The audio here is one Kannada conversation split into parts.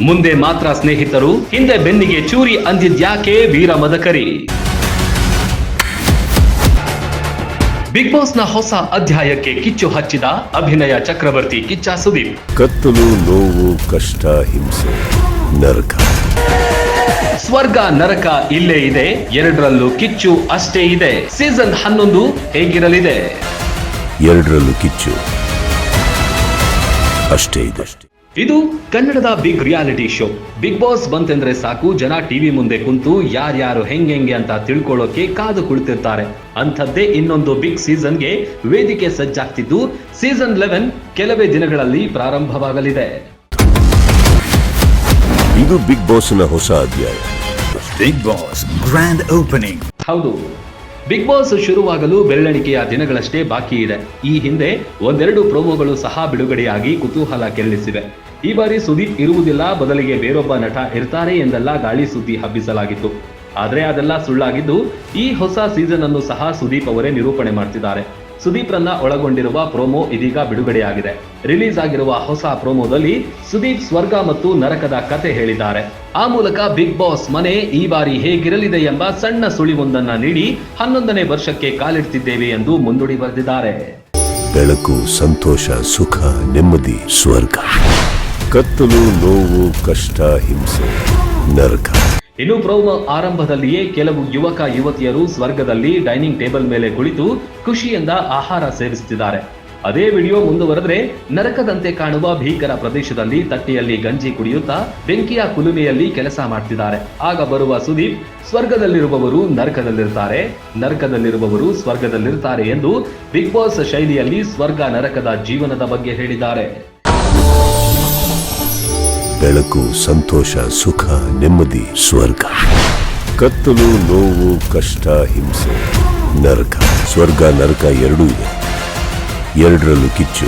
ಮುಂದೆ ಮಾತ್ರ ಸ್ನೇಹಿತರು ಹಿಂದೆ ಬೆನ್ನಿಗೆ ಚೂರಿ ಅಂದಿದ್ಯಾಕೆ ವೀರ ಮದಕರಿ? ಬಿಗ್ ಬಾಸ್ನ ಹೊಸ ಅಧ್ಯಾಯಕ್ಕೆ ಕಿಚ್ಚು ಹಚ್ಚಿದ ಅಭಿನಯ ಚಕ್ರವರ್ತಿ ಕಿಚ್ಚ ಸುದೀಪ್. ಕತ್ತಲು ನೋವು ಕಷ್ಟ ಹಿಂಸೆ ನರಕ. ಸ್ವರ್ಗ ನರಕ ಇಲ್ಲೇ ಇದೆ ಎರಡರಲ್ಲೂ ಕಿಚ್ಚು ಅಷ್ಟೇ ಇದೆ. ಸೀಸನ್ ಹನ್ನೊಂದು ಹೇಗಿರಲಿದೆ? ಎರಡರಲ್ಲೂ ಕಿಚ್ಚು ಅಷ್ಟೇ ಇದೆ. ಇದು ಕನ್ನಡದ big reality show. Bigg Boss ಬಂತೆಂದ್ರೆ ಸಾಕು ಜನ ಟಿವಿ ಮುಂದೆ ಕುಂತು ಯಾರ್ಯಾರು ಹೆಂಗೆಂಗೆ ಅಂತ ತಿಳ್ಕೊಳ್ಳೋಕೆ ಕಾದು ಕುಳಿತಿರ್ತಾರೆ. ಅಂಥದ್ದೇ ಇನ್ನೊಂದು ಬಿಗ್ ಸೀಸನ್ಗೆ ವೇದಿಕೆ ಸಜ್ಜಾಗ್ತಿದ್ದು ಸೀಸನ್ ಲೆವೆನ್ ಕೆಲವೇ ದಿನಗಳಲ್ಲಿ ಪ್ರಾರಂಭವಾಗಲಿದೆ. ಇದು ಬಿಗ್ ಬಾಸ್ನ ಹೊಸ ಅಧ್ಯಾಯ. Bigg Boss grand opening. ಹೌದು. ಬಿಗ್ ಬಾಸ್ ಶುರುವಾಗಲು ಬೆರಳೆಣಿಕೆಯ ದಿನಗಳಷ್ಟೇ ಬಾಕಿ ಇದೆ. ಈ ಹಿಂದೆ ಒಂದೆರಡು ಪ್ರೋಮೋಗಳು ಸಹ ಬಿಡುಗಡೆಯಾಗಿ ಕುತೂಹಲ ಕೆರಳಿಸಿವೆ. ಈ ಬಾರಿ ಸುದೀಪ್ ಇರುವುದಿಲ್ಲ, ಬದಲಿಗೆ ಬೇರೊಬ್ಬ ನಟ ಇರ್ತಾರೆ ಎಂದೆಲ್ಲ ಗಾಳಿ ಸುದ್ದಿ ಹಬ್ಬಿಸಲಾಗಿತ್ತು. ಆದರೆ ಅದೆಲ್ಲ ಸುಳ್ಳಾಗಿದ್ದು, ಈ ಹೊಸ ಸೀಸನ್ ಅನ್ನು ಸಹ ಸುದೀಪ್ ಅವರೇ ನಿರೂಪಣೆ ಮಾಡ್ತಿದ್ದಾರೆ. ಸುದೀಪ್ ರನ್ನ ಒಳಗೊಂಡಿರುವ ಪ್ರೋಮೋ ಇದೀಗ ಬಿಡುಗಡೆಯಾಗಿದೆ. ರಿಲೀಸ್ ಆಗಿರುವ ಹೊಸ ಪ್ರೋಮೋದಲ್ಲಿ ಸುದೀಪ್ ಸ್ವರ್ಗ ಮತ್ತು ನರಕದ ಕತೆ ಹೇಳಿದ್ದಾರೆ. ಆ ಮೂಲಕ ಬಿಗ್ ಬಾಸ್ ಮನೆ ಈ ಬಾರಿ ಹೇಗಿರಲಿದೆ ಎಂಬ ಸಣ್ಣ ಸುಳಿವೊಂದನ್ನ ನೀಡಿ ಹನ್ನೊಂದನೇ ವರ್ಷಕ್ಕೆ ಕಾಲಿಡ್ತಿದ್ದೇವೆ ಎಂದು ಮುಂದುಡಿ ಬರೆದಿದ್ದಾರೆ. ಬೆಳಕು, ಸಂತೋಷ, ಸುಖ, ನೆಮ್ಮದಿ, ಸ್ವರ್ಗ. ಕತ್ತಲು, ನೋವು, ಕಷ್ಟ, ಹಿಂಸೆ, ನರಕ. ಇನ್ನು ಪ್ರೋಮೋ ಆರಂಭದಲ್ಲಿಯೇ ಕೆಲವು ಯುವಕ, ಯುವತಿಯರು ಸ್ವರ್ಗದಲ್ಲಿ ಡೈನಿಂಗ್ ಟೇಬಲ್ ಮೇಲೆ ಕುಳಿತು ಖುಷಿಯಿಂದ ಆಹಾರ ಸೇವಿಸುತ್ತಿದ್ದಾರೆ. ಅದೇ ವಿಡಿಯೋ ಮುಂದುವರೆದ್ರೆ ನರಕದಂತೆ ಕಾಣುವ ಭೀಕರ ಪ್ರದೇಶದಲ್ಲಿ ತಟ್ಟೆಯಲ್ಲಿ ಗಂಜಿ ಕುಡಿಯುತ್ತಾ ಬೆಂಕಿಯ ಕುಲುಮೆಯಲ್ಲಿ ಕೆಲಸ ಮಾಡ್ತಿದ್ದಾರೆ. ಆಗ ಬರುವ ಸುದೀಪ್, ಸ್ವರ್ಗದಲ್ಲಿರುವವರು ನರಕದಲ್ಲಿರ್ತಾರೆ. ನರಕದಲ್ಲಿರುವವರು ಸ್ವರ್ಗದಲ್ಲಿರ್ತಾರೆ ಎಂದು ಬಿಗ್ ಬಾಸ್ ಶೈಲಿಯಲ್ಲಿ ಸ್ವರ್ಗ, ನರಕದ ಜೀವನದ ಬಗ್ಗೆ ಹೇಳಿದ್ದಾರೆ. ಬೆಳಕು, ಸಂತೋಷ, ಸುಖ, ನೆಮ್ಮದಿ, ಸ್ವರ್ಗ. ಕತ್ತಲು, ನೋವು, ಕಷ್ಟ, ಹಿಂಸೆ, ನರಕ. ಸ್ವರ್ಗ, ನರಕ ಎರಡೂ ಇದೆ. ಎರಡರಲ್ಲೂ ಕಿಚ್ಚು.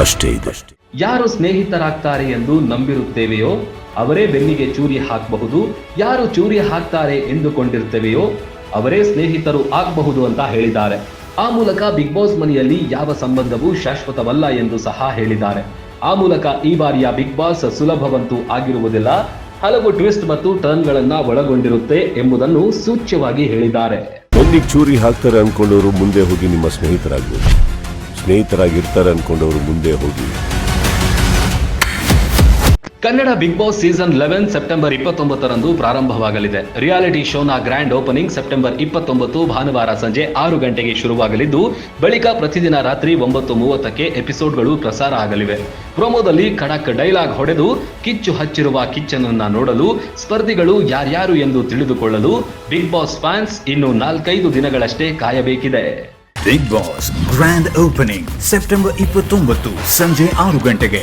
ಅಷ್ಟೇ ಇದೆ. ಯಾರು ಸ್ನೇಹಿತರಾಗ್ತಾರೆ ಎಂದು ನಂಬಿರುತ್ತೇವೆಯೋ, ಅವರೇ ಬೆನ್ನಿಗೆ ಚೂರಿ ಹಾಕಬಹುದು. ಯಾರು ಚೂರಿ ಹಾಕ್ತಾರೆ ಎಂದುಕೊಂಡಿರ್ತೇವೆಯೋ, ಅವರೇ ಸ್ನೇಹಿತರು ಆಗಬಹುದು ಅಂತ ಹೇಳಿದ್ದಾರೆ. ಆ ಮೂಲಕ ಬಿಗ್ ಬಾಸ್ ಮನೆಯಲ್ಲಿ ಯಾವ ಸಂಬಂಧವೂ ಶಾಶ್ವತವಲ್ಲ ಎಂದು ಸಹ ಹೇಳಿದ್ದಾರೆ. ಆ ಮೂಲಕ ಈ ಬಾರಿಯ ಬಿಗ್ ಬಾಸ್ ಸುಲಭವಂತೂ ಆಗಿರುವುದಿಲ್ಲ. ಹಲವು ಟ್ವಿಸ್ಟ್ ಮತ್ತು ಟರ್ನ್ಗಳನ್ನ ಒಳಗೊಂಡಿರುತ್ತೆ ಎಂಬುದನ್ನು ಸೂಚ್ಯವಾಗಿ ಹೇಳಿದ್ದಾರೆ. ಒಂದಿಗೆ ಚೂರಿ ಹಾಕ್ತಾರೆ ಅನ್ಕೊಂಡವರು ಮುಂದೆ ಹೋಗಿ ನಿಮ್ಮ ಸ್ನೇಹಿತರಾಗ್ಬೋದು. ಸ್ನೇಹಿತರಾಗಿರ್ತಾರೆ ಅನ್ಕೊಂಡವರು ಮುಂದೆ ಹೋಗಿ. Kannada big boss season eleven September ಇಪ್ಪತ್ತೊಂಬತ್ತರಂದು ಪ್ರಾರಂಭವಾಗಲಿದೆ. ರಿಯಾಲಿಟಿ ಶೋನ ಗ್ರ್ಯಾಂಡ್ ಓಪನಿಂಗ್ ಸೆಪ್ಟೆಂಬರ್ ಇಪ್ಪತ್ತೊಂಬತ್ತು ಭಾನುವಾರ ಸಂಜೆ ಆರು ಗಂಟೆಗೆ ಶುರುವಾಗಲಿದ್ದು, ಬಳಿಕ ಪ್ರತಿದಿನ ರಾತ್ರಿ ಒಂಬತ್ತು ಮೂವತ್ತಕ್ಕೆ ಎಪಿಸೋಡ್ಗಳು ಪ್ರಸಾರ ಆಗಲಿವೆ. ಪ್ರೊಮೋದಲ್ಲಿ ಖಡಕ್ ಡೈಲಾಗ್ ಹೊಡೆದು, ಕಿಚ್ಚು ಹಚ್ಚಿರುವ ಕಿಚ್ಚನನ್ನ ನೋಡಲು, ಸ್ಪರ್ಧಿಗಳು ಯಾರ್ಯಾರು ಎಂದು ತಿಳಿದುಕೊಳ್ಳಲು ಬಿಗ್ ಬಾಸ್ ಫ್ಯಾನ್ಸ್ ಇನ್ನು ನಾಲ್ಕೈದು ದಿನಗಳಷ್ಟೇ ಕಾಯಬೇಕಿದೆ. Bigg Boss grand opening September ಇಪ್ಪತ್ತೊಂಬತ್ತು ಸಂಜೆ ಆರು ಗಂಟೆಗೆ.